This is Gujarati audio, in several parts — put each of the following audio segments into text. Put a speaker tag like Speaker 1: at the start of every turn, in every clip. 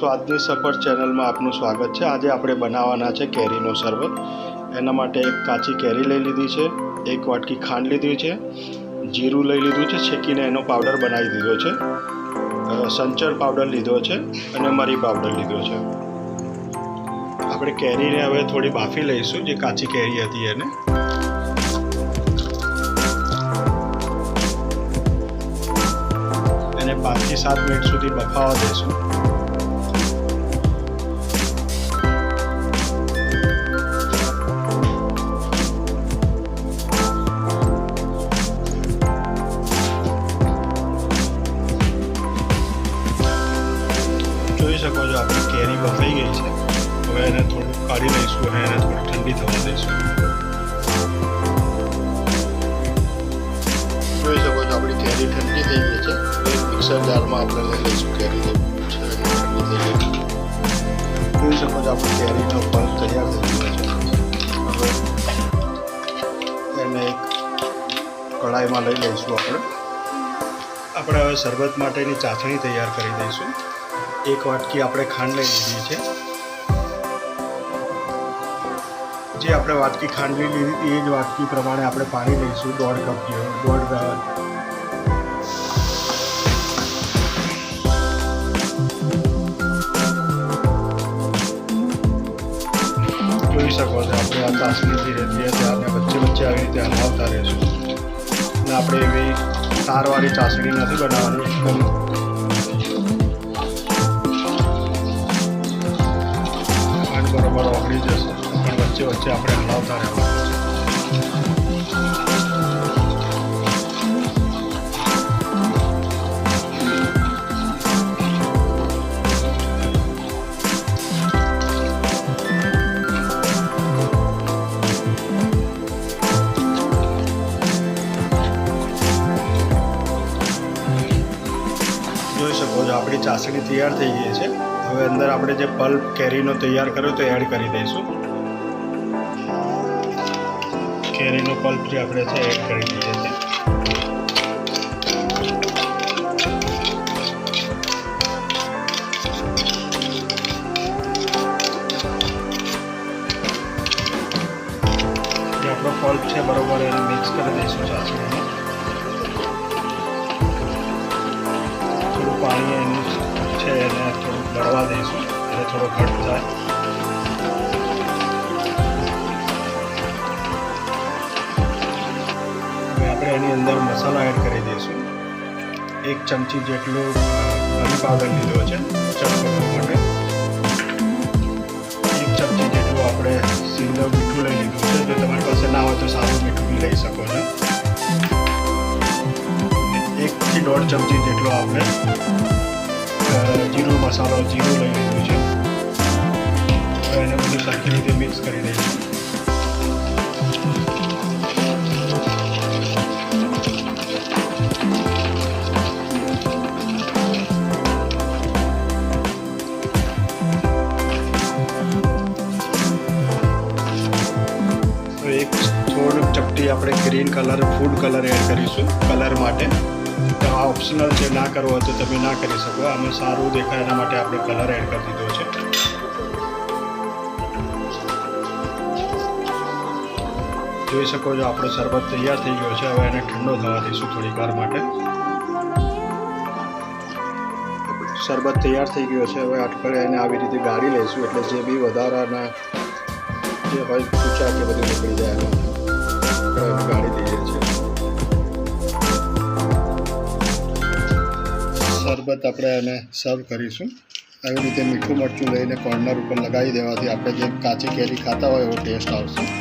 Speaker 1: સ્વાદની સફર ચેનલમાં આપનું સ્વાગત છે. આજે આપણે બનાવવાના છે કેરીનો શરબત. એના માટે એક કાચી કેરી લઈ લીધી છે, એક વાટકી ખાંડ લીધી છે, જીરું લઈ લીધું છે છેકીને એનો પાવડર બનાવી દીધો છે. સંચર પાવડર લીધો છે અને મરી પાવડર લીધો છે. આપણે કેરીને હવે થોડી બાફી લઈશું, જે કાચી કેરી હતી એને. એને પાંચથી સાત મિનિટ સુધી બફાવા દઈશું. શકો છો આપણી કેરી બફાઈ ગઈ છે. હવે એને થોડું કાઢી લઈશું અને એને થોડી ઠંડી થવા દઈશું. જોઈ શકો છો આપણી કેરી ઠંડી થઈ ગઈ છે. મિક્સર જારમાં આપણે લઈ લઈશું કેરી ઠંડી થઈ ગઈ જોઈ શકો છો આપણી કેરીનો પલ્પ તૈયાર થઈ ગયો છે. હવે એને એક કઢાઈમાં લઈ લઈશું આપણે. આપણે હવે શરબત માટેની ચાસણી તૈયાર કરી દઈશું. એક વાટકી આપણે ખાંડ લઈ લીધી છે. જે આપણે વાટકી ખાંડ લઈ લીધી, એ જ વાટકી પ્રમાણે આપણે પાણી લઈશું, દોઢ કપ જેવું, દોઢ જોઈ શકો છો, આપણે આ ચાસણી ધીરે ધીરે ત્યારને વચ્ચે વચ્ચે આવી રીતે હલાવતા રહીશું. અને આપણે એવી તારવાળી ચાસણી નથી બનાવવાની વચ્ચે આપણે હલાવતા જોઈ શકો છો, આપણી ચાસણી તૈયાર થઈ ગઈ છે. હવે અંદર આપણે જે પલ્પ કેરીનો તૈયાર કર્યો, તો એડ કરી દઈશું. કેરીનો પલ્પ જે આપણે છે એડ કરી દઈએ છે જે આપણો પલ્પ છે, બરોબર, એને મિક્સ કરી દઈશું ચાસણીમાં થોડું પાણી એનું છે, એને થોડું ગળવા દઈશું. એટલે થોડો ઘટ થાય. એની અંદર મસાલા એડ કરી દઈશું. એક ચમચી જેટલો મરી પાવડર લીધો છે ચટપટો માટે. એક ચમચી જેટલું આપણે સિંગલ મીઠું લઈ લીધું છે, જો તમારી પાસે ના હોય તો સારું મીઠું બી લઈ શકો છો. એકથી દોઢ ચમચી જેટલો આપણે જીરું મસાલો, જીરું લઈ લીધું છે. એને બધું સરખી રીતે મિક્સ કરી દઈશું. આપણે green colour food colour add કરીશું કલર માટે. તો આ ઓપ્શનલ છે ના કરવો હોય તો તમે ના કરી શકો. આમાં સારું દેખાય એના માટે આપણે કલર એડ કરી દીધો છે. જોઈ શકો છો, આપણો શરબત તૈયાર થઈ ગયો છે. હવે એને ઠંડો થવા દઈશું થોડીક વાર માટે. શરબત તૈયાર થઈ ગયો છે. હવે અટકળે એને આવી રીતે ગાળી લઈશું. એટલે જે બી વધારાના જે હોય પૂછા કે બધું નીકળી જાય એમાં એને દઈએ છીએ શરબત આપણે એને સર્વ કરીશું. આવી રીતે મીઠું મરચું લઈને કોર્નર ઉપર લગાવી દેવાથી આપણે જે કાચી કેરી ખાતા હોય એવો ટેસ્ટ આવશે.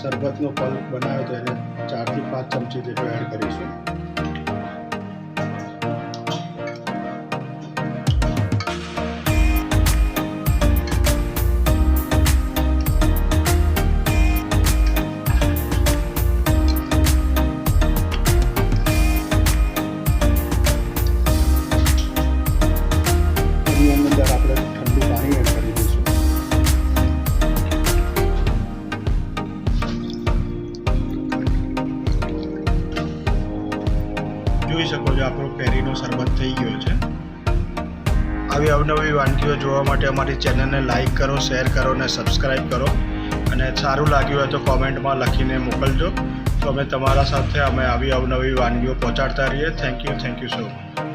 Speaker 1: શરબતનો પલ્પ બનાવ્યો તો એને ચારથી પાંચ ચમચી જેટલો એડ કરીશું. જોઈ શકો છો, આપણો કેરીનો શરબત થઈ ગયો છે. આવી અવનવી વાનગીઓ જોવા માટે અમારી ચેનલને લાઈક કરો, શેર કરો અને સબસ્ક્રાઈબ કરો. અને સારું લાગ્યું હોય તો કોમેન્ટમાં લખીને મોકલજો. તો અમે તમારા સાથે અમે આવી અવનવી વાનગીઓ પહોંચાડતા રહીએ. Thank you thank you so much